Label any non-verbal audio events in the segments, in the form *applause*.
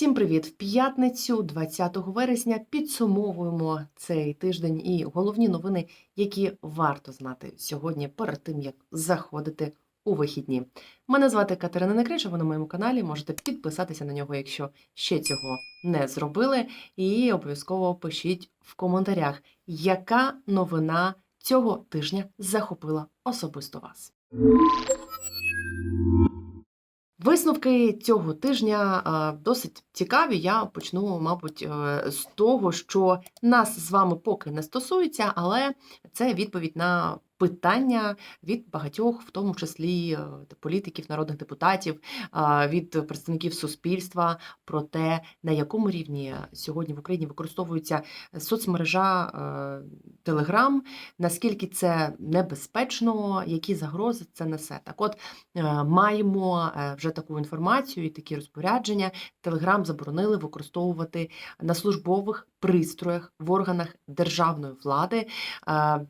Всім привіт! В п'ятницю, 20 вересня, підсумовуємо цей тиждень і головні новини, які варто знати сьогодні перед тим, як заходити у вихідні. Мене звати Катерина Некриша, ви на моєму каналі. Можете підписатися на нього, якщо ще цього не зробили. І обов'язково пишіть в коментарях, яка новина цього тижня захопила особисто вас. Висновки цього тижня а, досить цікаві. Я почну, мабуть, е, з того, що нас з вами поки не стосується, але це відповідь на питання від багатьох, в тому числі е, політиків, народних депутатів, від представників суспільства про те, на якому рівні сьогодні в Україні використовується соцмережа Телеграм, наскільки це небезпечно, які загрози це несе. Так от е, маємо е, вже таку інформацію і такі розпорядження. Телеграм заборонили використовувати на службових пристроях в органах державної влади,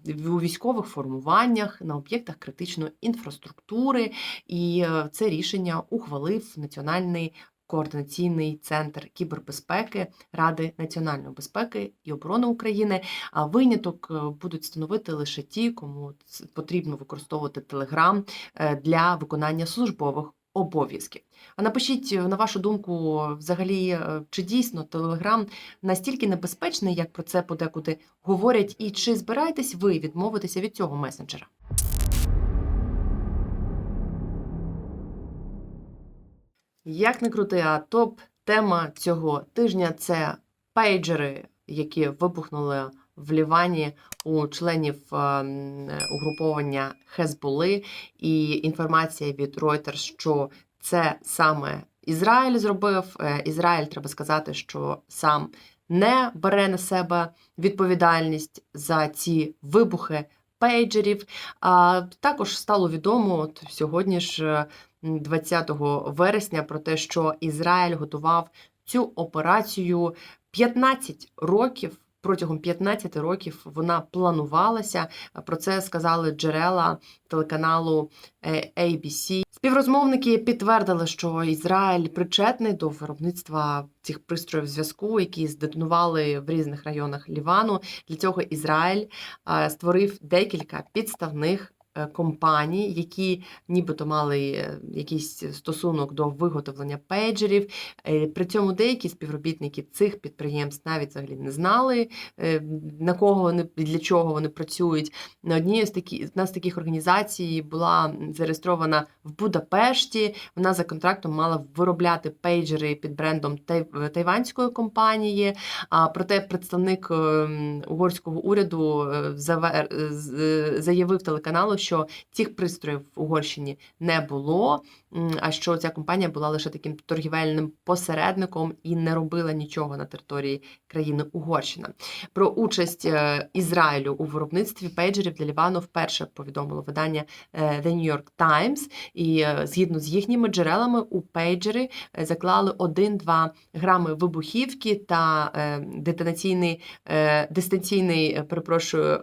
у військових формуваннях, на об'єктах критичної інфраструктури. І е, це рішення ухвалив Національний координаційний центр кібербезпеки Ради національної безпеки і оборони України. А виняток е, будуть становити лише ті, кому потрібно використовувати Телеграм для виконання службових обов'язків. А напишіть е, на вашу думку, взагалі, е, чи дійсно Телеграм настільки небезпечний, як про це подекуди говорять, і чи збираєтесь ви відмовитися від цього месенджера? Як не крути, а топ-тема цього тижня це пейджери, які вибухнули в Лівані у членів ем, угруповання Хезболи, і інформація від Reuters, що це саме Ізраїль зробив. Е, Ізраїль треба сказати, що сам не бере на себе відповідальність за ці вибухи пейджерів. А також стало відомо от сьогодні ж. е, 20 вересня про те, що Ізраїль готував цю операцію 15 років. Протягом 15 років вона планувалася. Про це сказали джерела телеканалу е, ABC. Співрозмовники підтвердили, що Ізраїль причетний до виробництва цих пристроїв зв'язку, які здетонували в різних районах Лівану. Для цього Ізраїль е, створив декілька підставних компаній, які нібито мали е, якийсь стосунок до виготовлення пейджерів. Е, При цьому деякі співробітники цих підприємств навіть взагалі не знали, е, на кого вони для чого вони працюють. На одній з такі одна таких організацій була зареєстрована в Будапешті. Вона за контрактом мала виробляти пейджери під брендом тайванської компанії. А проте представник ем, угорського уряду е, е, заявив телеканалу, що цих пристроїв в Угорщині не було. А що ця компанія була лише таким торгівельним посередником і не робила нічого на території країни Угорщина. Про участь е, Ізраїлю у виробництві пейджерів для Лівану вперше повідомило видання е, The New York Times. І е, згідно з їхніми джерелами у пейджери заклали 1-2 грами вибухівки та детонаційний дистанційний, перепрошую,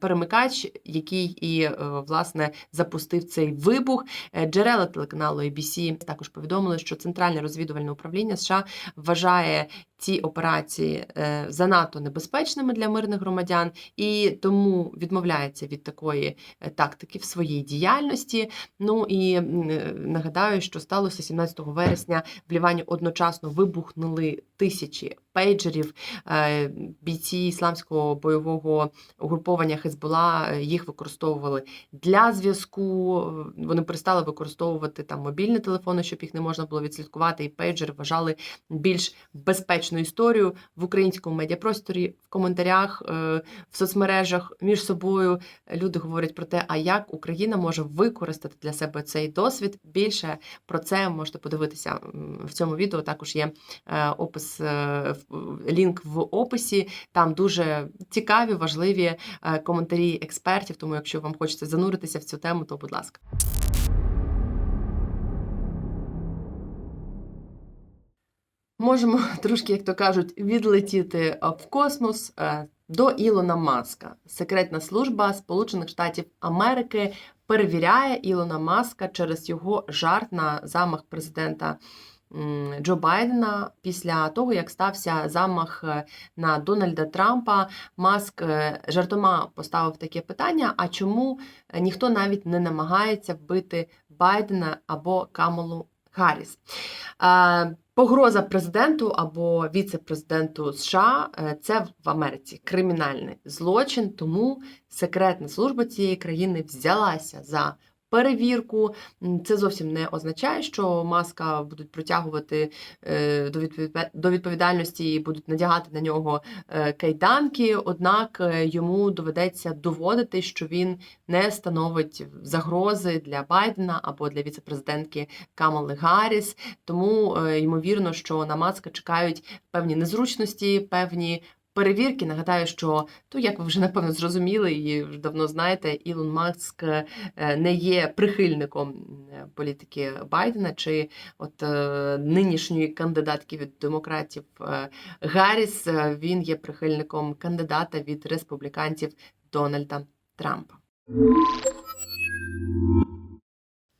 перемикач, який і власне запустив цей вибух. Е, Джерела телеканалу ABC також повідомили, що Центральне розвідувальне управління США вважає ці операції е, занадто небезпечними для мирних громадян і тому відмовляється від такої е, тактики в своїй діяльності. Ну і нагадаю, що сталося 17 вересня. В Лівані одночасно вибухнули тисячі пейджерів. Е, Бійці ісламського бойового угруповання Хезбола е, їх використовували для зв'язку. Вони перестали використовувати там мобільні телефони, щоб їх не можна було відслідкувати. І пейджери вважали більш безпечну історію в українському медіапросторі, в коментарях, е, в соцмережах між собою. Люди говорять про те, а як Україна може використати для себе цей досвід. Більше про це можете подивитися в цьому відео. Також є е, опис, е, в- лінк в описі. Там дуже цікаві, важливі е, коментарі експертів. Тому, якщо вам хочеться зануритися в цю тему, то будь ласка. Можемо *laughs* трошки, як то кажуть, відлетіти е, в космос е, до Ілона Маска. Секретна служба Сполучених Штатів Америки перевіряє Ілона Маска через його жарт на замах президента Джо Байдена після того, як стався замах е, на Дональда Трампа. Маск е, жартома поставив таке питання: а чому е, ніхто навіть не намагається вбити Байдена або Камалу Гарріс? Погроза президенту або віце-президенту США це в Америці кримінальний злочин, тому секретна служба цієї країни взялася за перевірку. Це зовсім не означає, що маска будуть притягувати е, до відповіда- відповідальності і будуть надягати на нього е, кайданки. Однак е, йому доведеться доводити, що він не становить загрози для Байдена або для віце-президентки Камали Гарріс. Тому ймовірно, що на маска чекають певні незручності, певні. Перевірки нагадаю, що то, як ви вже напевно зрозуміли і вже давно знаєте, Ілон Маск е, не є прихильником е, політики Байдена чи от е, нинішньої кандидатки від демократів Гарріс. Він є прихильником кандидата від республіканців Дональда Трампа.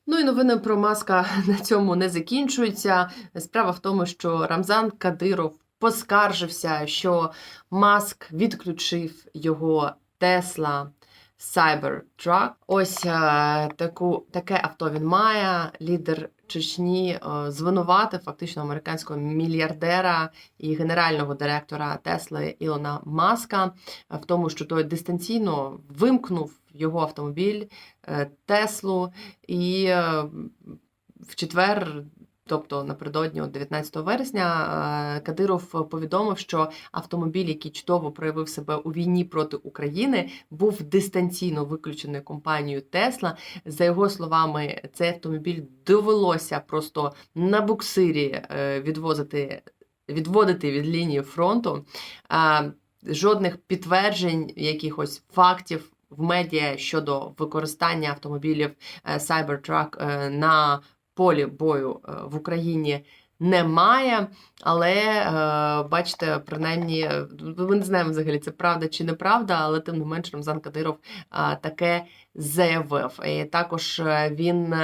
Ну і новини про маска *laughs* на цьому не закінчуються. Справа в тому, що Рамзан Кадиров поскаржився, що Маск відключив його Тесла Cybertruck. Ось е, таку, таке авто він має. Лідер Чечні е, звинуватив фактично американського мільярдера і генерального директора Тесли Ілона Маска в тому, що той дистанційно вимкнув його автомобіль е, Теслу і в четвер. Тобто напередодні от 19 вересня е, Кадиров повідомив, що автомобіль, який чудово проявив себе у війні проти України, був дистанційно виключений компанією Тесла. За його словами, цей автомобіль довелося просто на буксирі е, відвозити, відводити від лінії фронту. Е, Жодних підтверджень, якихось фактів в медіа щодо використання автомобілів Cybertruck на полі бою е, в Україні немає. Але е, бачите, принаймні, е, ми не знаємо взагалі, це правда чи неправда, але тим не менш Рамзан Кадиров таке заявив. І також він.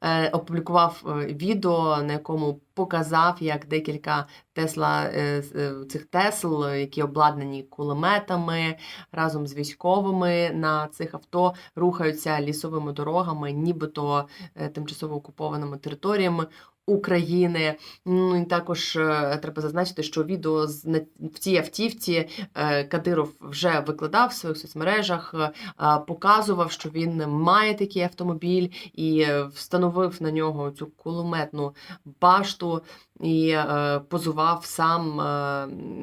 Е, Опублікував е, відео, на якому показав, як декілька Тесла е, цих Тесл, які обладнані кулеметами разом з військовими на цих авто рухаються лісовими дорогами, нібито тимчасово окупованими територіями. України, ну і також е, треба зазначити, що відео з в цій автівці е, Кадиров вже викладав в своїх соцмережах, е, показував, що він має такий автомобіль і встановив на нього цю кулеметну башту і позував сам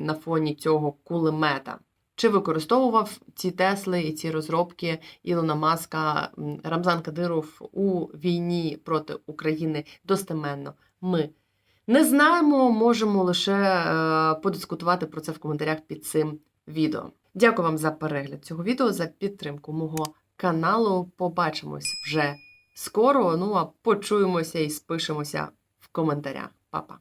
на фоні цього кулемета. Чи використовував ці Тесли і ці розробки Ілона Маска Рамзан Кадиров у війні проти України достеменно? Ми не знаємо, можемо лише е, подискутувати про це в коментарях під цим відео. Дякую вам за перегляд цього відео, за підтримку мого каналу. Побачимось вже скоро. Ну а почуємося і спишемося в коментарях. Па-па!